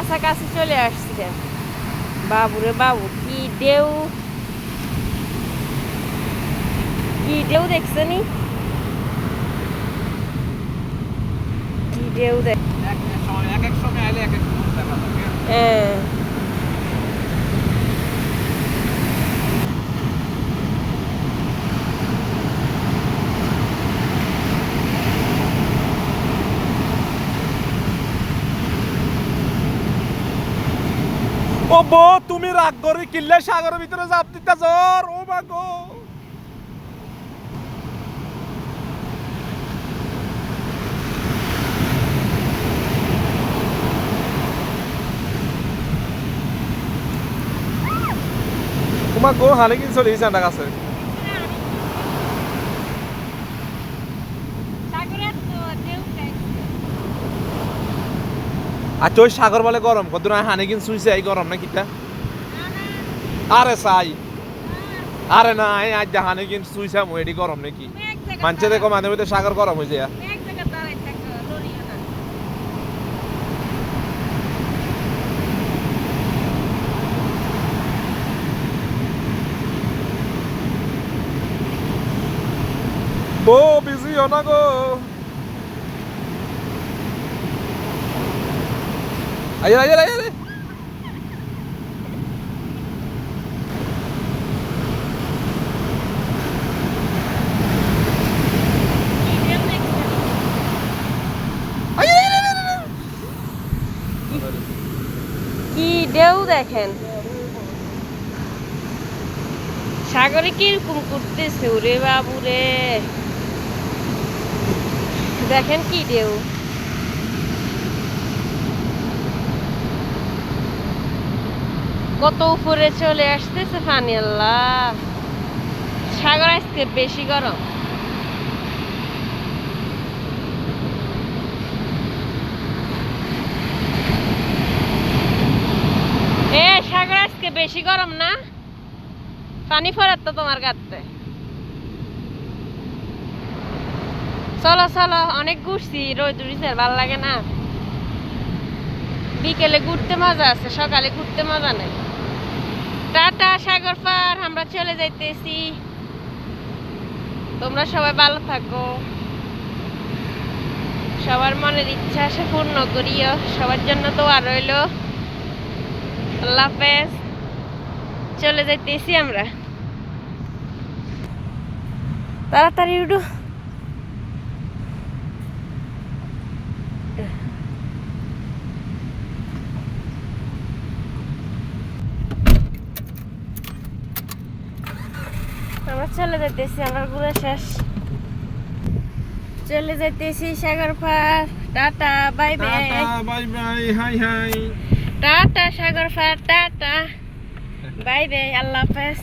কাছাকাছি চলে আসছে। বাবুরে বাবু কি ঢেউ। কি ঢেউ দেখছেনি কি ঢেউ দেখ এক এক সময় এক এক সময় আইলে এক এক সময় হ্যাঁ। ও তুমি রাগ করে কিল্লে সাগরের ভিতরে জাপ দিতে জোর ও মা গো। গো, হালে কি চলে গেছে আর ওই সাগর বলে গরম কত না হানে কিন শুইছে এই গরম না কিটা আরে সাই। আরে না এই আজ হানে কিন শুইছে মু এডি গরম নাকি? মানছে দেখো মাঝে মধ্যে সাগর গরম হয়ে যায় বো বিজি হো না গো। Ayo, ayo, ayo, কি ঢেউ দেখেন। সাগরে কীরকম করতেছে ওরে বাবু রে দেখেন কি দেউ কত উপরে চলে আসতেছে পানি আল্লাহ। সাগর আজকে বেশি গরম। এ, সাগর আজকে বেশি গরম না? পানি ফেরাত তো তোমার গাতে চলো চলো, অনেক ঘুরছি, রোদ উড়িছে ভালো লাগে না। বিকেলে ঘুরতে মজা আছে, সকালে ঘুরতে মজা নেই। টাটা, সাগর পার, আমরা চলে যাইতেছি। তোমরা সবাই ভালো থাকো। সবার মনের ইচ্ছা সে পূর্ণ করিও। সবার জন্য তো আর রইল। আল্লাহ হাফেজ। চলে যাইতেছি আমরা। তাড়াতাড়ি উঠো। আমরা চলে যাইতেছি আমার ঘুরে শেষ। চলে যাইতেছি সাগর পার tata bye bye. Bye bye hi hi. Tata সাগর পার টাটা। বাই বাই আল্লাহ হাফেজ।